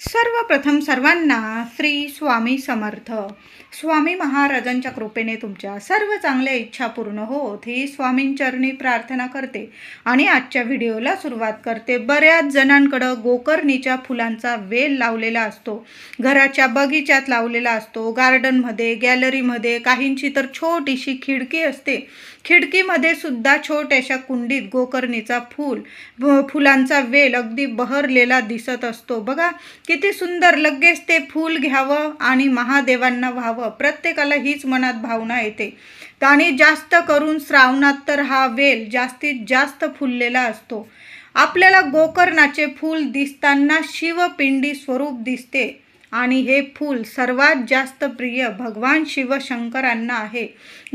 सर्वप्रथम सर्वांना श्री स्वामी समर्थ. स्वामी महाराजांच्या कृपेने तुमच्या सर्व चांगल्या इच्छा पूर्ण होत. ही स्वामींचरणी प्रार्थना करते आणि आजच्या व्हिडिओला सुरुवात करते. बऱ्याच जणांकडं गोकर्णीच्या फुलांचा वेल लावलेला असतो. घराच्या बगीच्यात लावलेला असतो. गार्डनमध्ये गॅलरीमध्ये काहींची तर छोटीशी खिडकी असते. खिडकीमध्ये सुद्धा छोट्याशा कुंडीत गोकर्णीचा फूल फुलांचा वेल अगदी बहरलेला दिसत असतो. बघा किती सुंदर लगेच ते फूल घ्यावं आणि महादेवांना व्हावं. प्रत्येकाला हीच मनात भावना येते. आणि जास्त करून श्रावणात तर हा वेल जास्तीत जास्त फुललेला असतो. आपल्याला गोकर्णाचे फूल दिसताना शिवपिंडी स्वरूप दिसते. आणि हे फूल सर्वात जास्त प्रिय भगवान शिवशंकरांना आहे.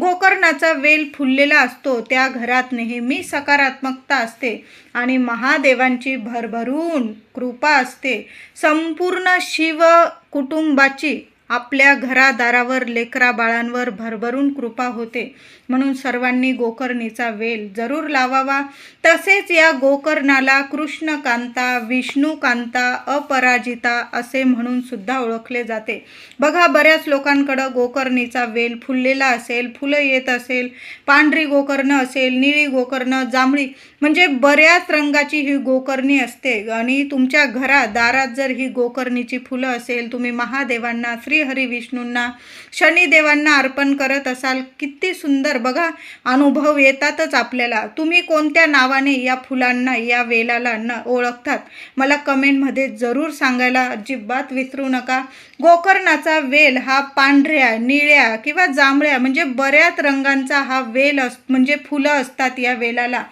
गोकर्णाचा वेल फुललेला असतो त्या घरात नेहमी सकारात्मकता असते आणि महादेवांची भरभरून कृपा असते. संपूर्ण शिव कुटुंबाची आपल्या घरादारावर लेकरा बाळांवर भरभरून कृपा होते. म्हणून सर्वांनी गोकर्णीचा वेल जरूर लावावा. तसेच या गोकर्णाला कृष्णकांता विष्णुकांता अपराजिता असे म्हणून सुद्धा ओळखले जाते. बघा बऱ्याच लोकांकडं गोकर्णीचा वेल फुललेला असेल फुलं येत असेल पांढरी गोकर्ण असेल निळी गोकर्ण जांभळी. म्हणजे बऱ्याच रंगाची ही गोकर्णी असते. आणि तुमच्या घरात दारात जर ही गोकर्णीची फुलं असेल तुम्ही महादेवांना श्री श्रीहरी विष्णूंना शनिदेवांना अर्पण करत असाल किती सुंदर. बघा अनुभव येतातच आपल्याला. तुम्ही कोणत्या नावाने या फुलांना या वेलाला न ओळखतात? मला कमेंटमध्ये जरूर सांगायला अजिबात विसरू नका. गोकर्णाचा वेल हा पांढऱ्या निळ्या किंवा जांभळ्या म्हणजे बऱ्याच रंगांचा हा वेल अस म्हणजे फुलं असतात या वेलाला.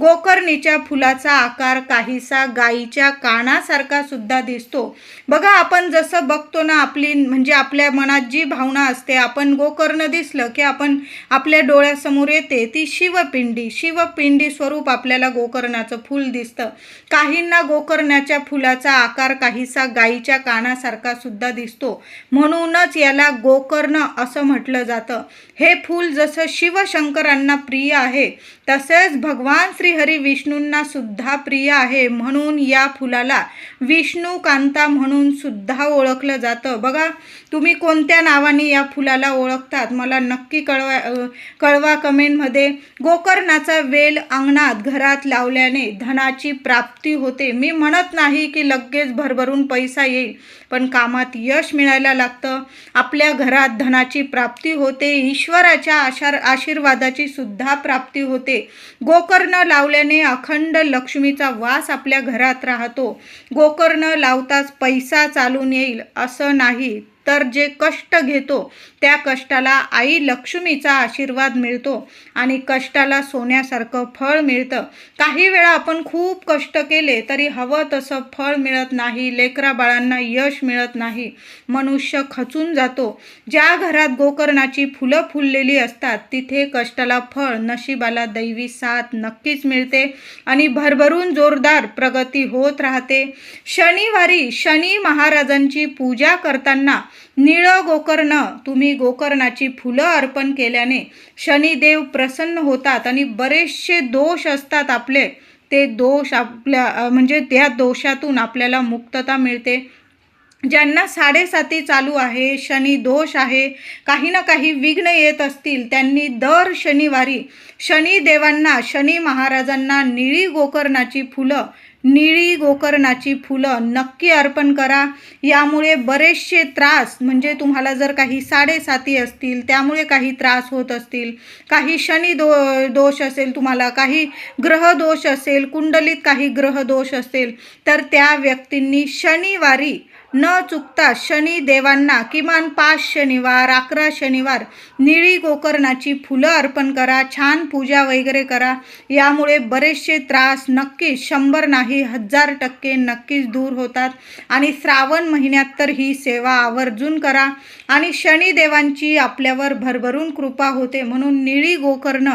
गोकर्णीच्या फुलाचा आकार काहीसा गाईच्या कानासारखा सुद्धा दिसतो. बघा आपण जसं बघतो ना आपली म्हणजे आपल्या मनात जी भावना असते आपण गोकर्ण दिसलं की आपण आपल्या डोळ्यासमोर येते ती शिवपिंडी शिवपिंडी स्वरूप आपल्याला गोकर्णाचं फूल दिसतं. काहींना गोकर्णाच्या फुलाचा आकार काहीसा गाईच्या कानासारखा सुद्धा दिसतो. म्हणूनच याला गोकर्ण असं म्हटलं जातं. हे फूल जसं शिवशंकरांना प्रिय आहे तसेच भगवान श्री श्रीहरी विष्णूंना सुद्धा प्रिय आहे म्हणून या फुलाला विष्णू कांता म्हणून सुद्धा ओळखलं जातं. बघा तुम्ही कोणत्या नावाने या फुलाला ओळखतात? मला नक्की कळवा कळवा कमेंटमध्ये. गोकर्णाचा वेल अंगणात घरात लावल्याने धनाची प्राप्ती होते. मी म्हणत नाही की लगेच भरभरून पैसा येईल पण कामात यश मिळायला लागतं. आपल्या घरात धनाची प्राप्ती होते ईश्वराच्या आशार आशीर्वादाची सुद्धा प्राप्ती होते. गोकर्ण लावल्याने अखंड लक्ष्मीचा वास आपल्या घरात राहतो. गोकर्ण लावताच पैसा चालून येईल असं नाही. तर जे कष्ट घेतो त्या कष्टाला आई लक्ष्मीचा आशीर्वाद मिळतो आणि कष्टाला सोन्यासारखं फळ मिळतं. काही वेळा आपण खूप कष्ट केले तरी हवं तसं फळ मिळत नाही लेकरा बाळांना यश मिळत नाही. मनुष्य खचून जातो. ज्या घरात गोकर्णाची फुलं फुललेली असतात तिथे कष्टाला फळ नशिबाला दैवी साथ नक्कीच मिळते आणि भरभरून जोरदार प्रगती होत राहते. शनिवारी शनी महाराजांची पूजा करताना निळ गोकर्ण. तुम्ही गोकर्णाची फुलं अर्पण केल्याने शनिदेव प्रसन्न होतात आणि बरेचसे दोष असतात आपले. ते दोष आपल्या म्हणजे त्या दोषातून आपल्याला मुक्तता मिळते. ज्यांना साडेसाती चालू आहे शनी दोष आहे काही ना काही विघ्न येत असतील त्यांनी दर शनिवारी शनिदेवांना शनी महाराजांना निळी गोकर्णाची फुलं निळी गोकर्णाची फुलं नक्की अर्पण करा. यामुळे बरेचसे त्रास म्हणजे तुम्हाला जर काही साडेसाती असतील त्यामुळे काही त्रास होत असतील काही शनी दो दोष असेल तुम्हाला काही ग्रहदोष असेल कुंडलीत काही ग्रहदोष असेल तर त्या व्यक्तींनी शनिवारी न चुकता शनी देवांना किमान पाच शनिवार अकरा शनिवार निळी गोकर्णाची फुलं अर्पण करा छान पूजा वगैरे करा. यामुळे बरेचसे त्रास नक्कीच शंभर नाही हजार टक्के नक्कीच दूर होतात. आणि श्रावण महिन्यात तर ही सेवा आवर्जून करा. आणि शनिदेवांची आपल्यावर भरभरून कृपा होते म्हणून निळी गोकर्ण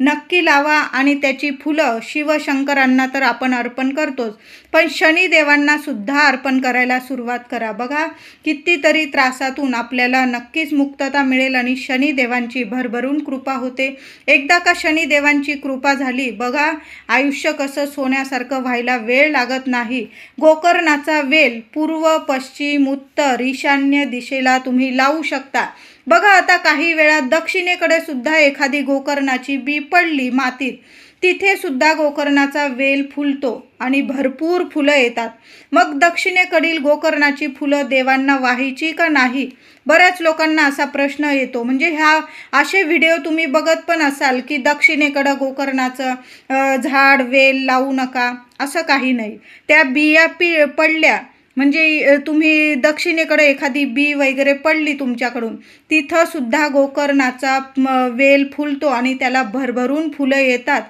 नक्की लावा आणि त्याची फुलं शिवशंकरांना तर आपण अर्पण करतोच. पण शनिदेवांना सुद्धा अर्पण करायला सुरुवात करा. बघा कितीतरी त्रासातून आपल्याला नक्कीच मुक्तता मिळेल आणि शनिदेवांची भरभरून कृपा होते. एकदा का शनिदेवांची कृपा झाली बघा आयुष्य कसं सोन्यासारखं व्हायला वेळ लागत नाही. गोकर्णाचा वेल पूर्व पश्चिम उत्तर ईशान्य दिशेला तुम्ही लावू शकता. बघा आता काही वेळा दक्षिणेकडे सुद्धा एखादी गोकर्णाची बी पडली मातीत. तिथे सुद्धा गोकर्णाचा वेल फुलतो आणि भरपूर फुलं येतात. मग दक्षिणेकडील गोकर्णाची फुलं देवांना वाहायची का नाही? बऱ्याच लोकांना असा प्रश्न येतो. म्हणजे ह्या असे व्हिडिओ तुम्ही बघत पण असाल की दक्षिणेकडं गोकर्णाचं झाड वेल लावू नका. असं काही नाही. त्या बिया पी पडल्या म्हणजे तुम्ही दक्षिणेकडे एखादी बी वगैरे पडली तुमच्याकडून तिथंसुद्धा गोकर्णाचा वेल फुलतो आणि त्याला भरभरून फुलं येतात.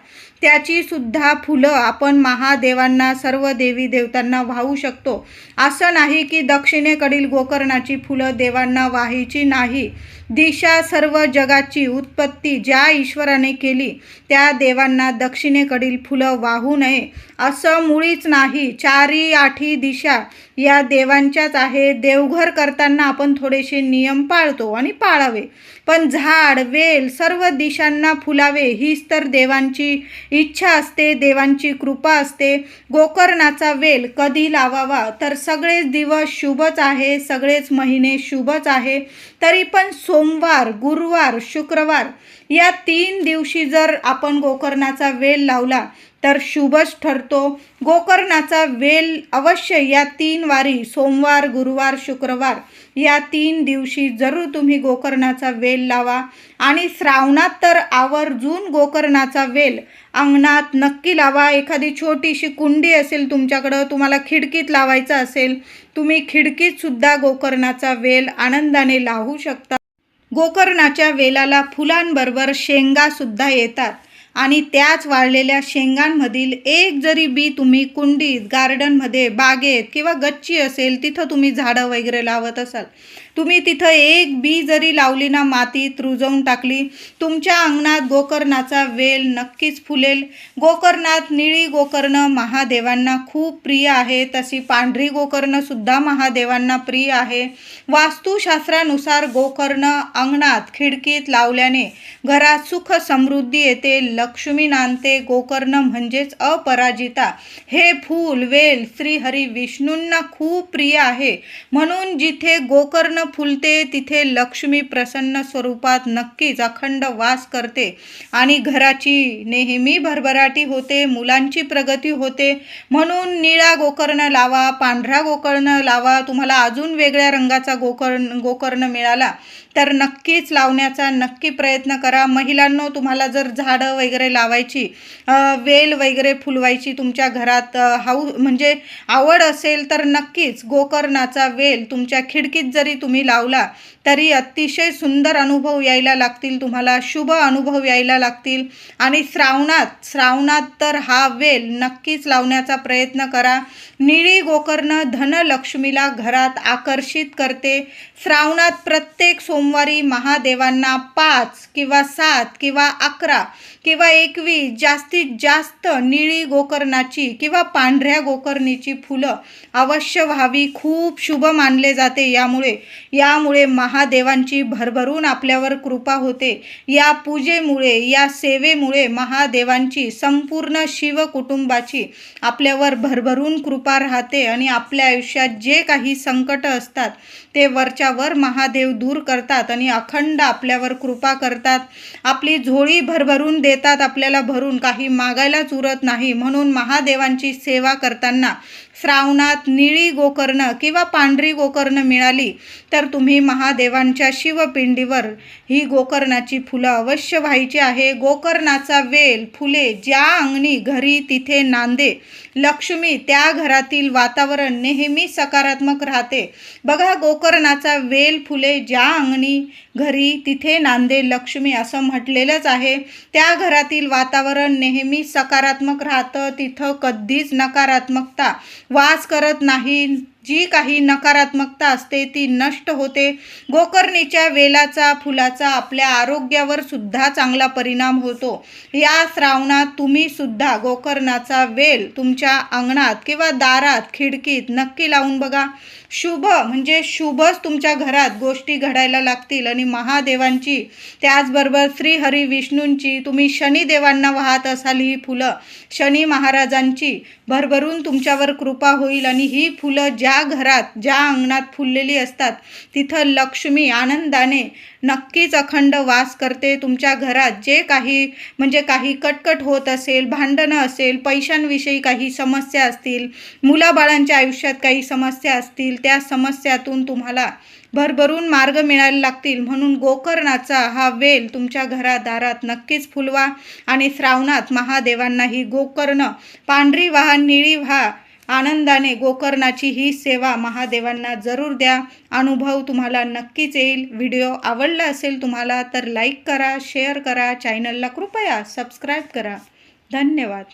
त्याचीसुद्धा फुलं आपण महादेवांना सर्व देवी देवतांना वाहू शकतो. असं नाही की दक्षिणेकडील गोकर्णाची फुलं देवांना वाहायची नाही. दिशा सर्व जगाची उत्पत्ती ज्या ईश्वराने केली त्या देवांना दक्षिणेकडील फुलं वाहू नये. असं मुळीच नाही. चारी आठी दिशा या देवांच्याच आहे. देवघर करताना आपण थोडेसे नियम पाळतो आणि पाळावे. पण झाड वेल सर्व दिशांना फुलावे हीच तर देवांची इच्छा असते देवांची कृपा असते. गोकर्णाचा वेल कधी लावावा? तर सगळेच दिवस शुभच आहे सगळेच महिने शुभच आहे. तरी पण सोमवार गुरुवार शुक्रवार या तीन दिवशी जर आपण गोकर्णाचा वेल लावला तर शुभच ठरतो. गोकर्णाचा वेल अवश्य या तीन वारी सोमवार गुरुवार शुक्रवार या तीन दिवशी जरूर तुम्ही गोकर्णाचा वेल लावा. आणि श्रावणात तर आवर्जून गोकर्णाचा वेल. अंगणात नक्की लावा. एखादी छोटीशी कुंडी असेल तुमच्याकडं तुम्हाला खिडकीत लावायचं असेल तुम्ही खिडकीतसुद्धा गोकर्णाचा वेल आनंदाने लावू शकता. गोकर्णाच्या वेलाला फुलांबरोबर शेंगासुद्धा येतात. आणि त्याच वाळलेल्या शेंगांमधील एक जरी बी तुम्ही कुंडीत गार्डनमध्ये बागेत किंवा गच्ची असेल तिथं तुम्ही झाडं वगैरे लावत असाल. तुम्ही तिथं एक बी जरी लावली ना मातीत रुजवून टाकली तुमच्या अंगणात गोकर्णाचा वेल नक्कीच फुलेल. गोकर्णात निळी गोकर्ण महादेवांना खूप प्रिय आहे तशी पांढरी गोकर्णसुद्धा महादेवांना प्रिय आहे. वास्तुशास्त्रानुसार गोकर्ण अंगणात खिडकीत लावल्याने घरात सुख समृद्धी येते लक्ष्मी नांदते गोकर्ण म्हणजेच अपराजिता. हे फूल वेल श्रीहरी विष्णूंना खूप प्रिय आहे. म्हणून जिथे गोकर्ण फुलते तिथे लक्ष्मी प्रसन्न स्वरूपात नक्कीच अखंड वास करते. आणि घराची नेहमी भरभराटी होते मुलांची प्रगती होते. म्हणून निळा गोकर्ण लावा पांढरा गोकर्ण लावा तुम्हाला अजून वेगळ्या रंगाचा गोकर्ण गोकर्ण मिळाला. तर नक्कीच लावण्याचा नक्की प्रयत्न करा. महिलांनो तुम्हाला जर झाडं वगैरे लावायची वेल वगैरे फुलवायची तुमच्या घरात हाऊ म्हणजे आवड असेल तर नक्कीच गोकर्णाचा वेल तुमच्या खिडकीत जरी तुम्ही लावला तरी अतिशय सुंदर अनुभव यायला लागतील. तुम्हाला शुभ अनुभव यायला लागतील. आणि श्रावणात श्रावणात तर हा वेल नक्कीच लावण्याचा प्रयत्न करा. निळी गोकर्ण धनलक्ष्मीला घरात आकर्षित करते. श्रावणात प्रत्येक सोमवारी महादेवांना पाच किंवा सात किंवा अकरा किंवा एकवीस जास्तीत जास्त निळी गोकर्णाची किंवा पांढऱ्या गोकर्णीची फुलं अवश्य व्हावी. खूप शुभ मानले जाते यामुळे. यामुळे महादेवांची भरभरून आपल्यावर कृपा होते. या पूजेमुळे या सेवेमुळे महादेवांची संपूर्ण शिव कुटुंबाची आपल्यावर भरभरून कृपा राहते आणि आपल्या आयुष्यात जे काही संकट असतात ते वरच्या वर महादेव दूर करतात आणि अखंड आपल्यावर कृपा करतात. आपली झोळी भरभरून देतात आपल्याला भरून. काही मागायलाच उरत नाही. म्हणून महादेवांची सेवा करताना श्रावणात निळी गोकर्ण किंवा पांढरी गोकर्ण मिळाली तर तुम्ही महादेवांच्या शिवपिंडीवर ही गोकर्णाची फुलं अवश्य व्हायची आहे. गोकर्णाचा वेल फुले ज्या अंगणी घरी तिथे नांदे. लक्ष्मी त्या घरातील वातावरण नेहमी सकारात्मक राहते. बघा गोकर्णाचा वेल फुले ज्या अंगणी घरी तिथे नांदे लक्ष्मी असं म्हटलेलंच आहे. त्या घरातील वातावरण नेहमी सकारात्मक राहतं तिथं कधीच नकारात्मकता वास करत नाही. जी काही नकारात्मकता असते ती नष्ट होते. गोकर्णीच्या वेलाचा फुलाचा आपल्या आरोग्यावर सुद्धा चांगला परिणाम होतो. या श्रावणात तुम्ही सुद्धा गोकर्णाचा वेल तुमच्या अंगणात किंवा दारात खिडकीत नक्की लावून बघा. शुभ म्हणजे शुभच तुमच्या घरात गोष्टी घडायला लागतील आणि महादेवांची त्याचबरोबर श्रीहरी विष्णूंची तुम्ही शनिदेवांना वाहत असाल ही फुलं शनी महाराजांची भरभरून तुमच्यावर कृपा होईल आणि ही फुलं ज्या घरात ज्या अंगणात फुललेली असतात तिथं लक्ष्मी आनंदाने नक्कीच अखंड वास करते. तुमच्या घरात जे काही म्हणजे काही कटकट होत असेल भांडणं असेल पैशांविषयी काही समस्या असतील मुलाबाळांच्या आयुष्यात काही समस्या असतील त्या समस्यातून तुम्हाला भरभरून मार्ग मिळायला लागतील. म्हणून गोकर्णाचा हा वेल तुमच्या घरादारात नक्कीच फुलवा आणि श्रावणात महादेवांना ही गोकर्ण पांढरी व्हा निळी व्हा आनंदाने गोकर्णाची ही सेवा महादेवांना जरूर द्या. अनुभव तुम्हाला नक्कीच येईल. व्हिडिओ आवडला असेल तुम्हाला तर लाईक करा शेअर करा चॅनलला कृपया सबस्क्राईब करा. धन्यवाद.